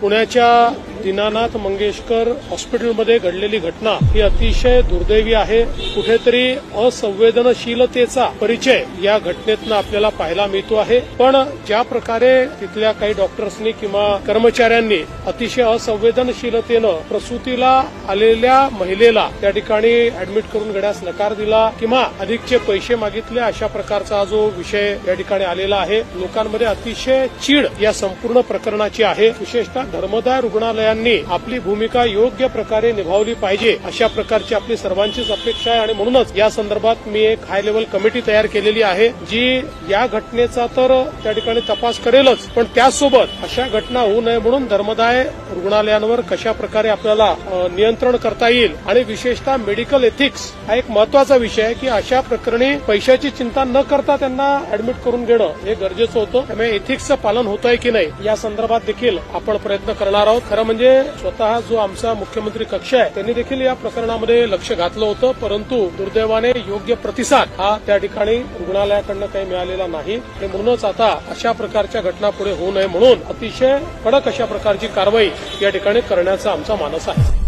पुण्याच्या दीनानाथ मंगेशकर हॉस्पिटलमध्ये घडलेली घटना ही अतिशय दुर्दैवी आहे. कुठेतरी असंवेदनशीलतेचा परिचय या घटनेतनं आपल्याला पाहायला मिळतो आहे. पण ज्या प्रकारे तिथल्या काही डॉक्टर्सनी किंवा कर्मचाऱ्यांनी अतिशय असंवेदनशीलतेनं प्रसूतीला आलेल्या महिलेला त्या ठिकाणी ऍडमिट करून घेण्यास नकार दिला किंवा अधिकचे पैसे मागितले अशा प्रकारचा जो विषय या ठिकाणी आलेला आहे लोकांमध्ये अतिशय चीड या संपूर्ण प्रकरणाची आहे. विशेषतः धर्मदाय न्यायालयांनी आपली भूमिका योग्य प्रकारे निभावली पाहिजे अशा प्रकारची आपली सर्वांचीच अपेक्षा आहे. आणि म्हणूनच या संदर्भात मी एक हाय लेवल कमिटी तयार केलेली आहे जी या घटनेचा तर त्या ठिकाणी तपास करेलच पण त्याचसोबत अशा घटना होऊ नये म्हणून धर्मदाय रुग्णालयांवर कशा प्रकारे आपल्याला नियंत्रण करता येईल आणि विशेषतः मेडिकल एथिक्स हा एक महत्त्वाचा विषय आहे की अशा प्रकरणी पैशाची चिंता न करता त्यांना ऍडमिट करून घेणं हे गरजेचं होतं. त्यामुळे एथिक्सचं पालन होत आहे की नाही या संदर्भात देखील आपण प्रयत्न करणार आहोत. खरं म्हणजे म्हणजे स्वतः जो आमचा मुख्यमंत्री कक्ष आहे त्यांनी देखील या प्रकरणामध्ये लक्ष घातलं होतं परंतु दुर्दैवाने योग्य प्रतिसाद हा त्या ठिकाणी रुग्णालयाकडनं काही मिळालेला नाही. आणि म्हणूनच आता अशा प्रकारच्या घटना पुढे होऊ नये म्हणून अतिशय कडक अशा प्रकारची कारवाई या ठिकाणी करण्याचा आमचा मानस आहे.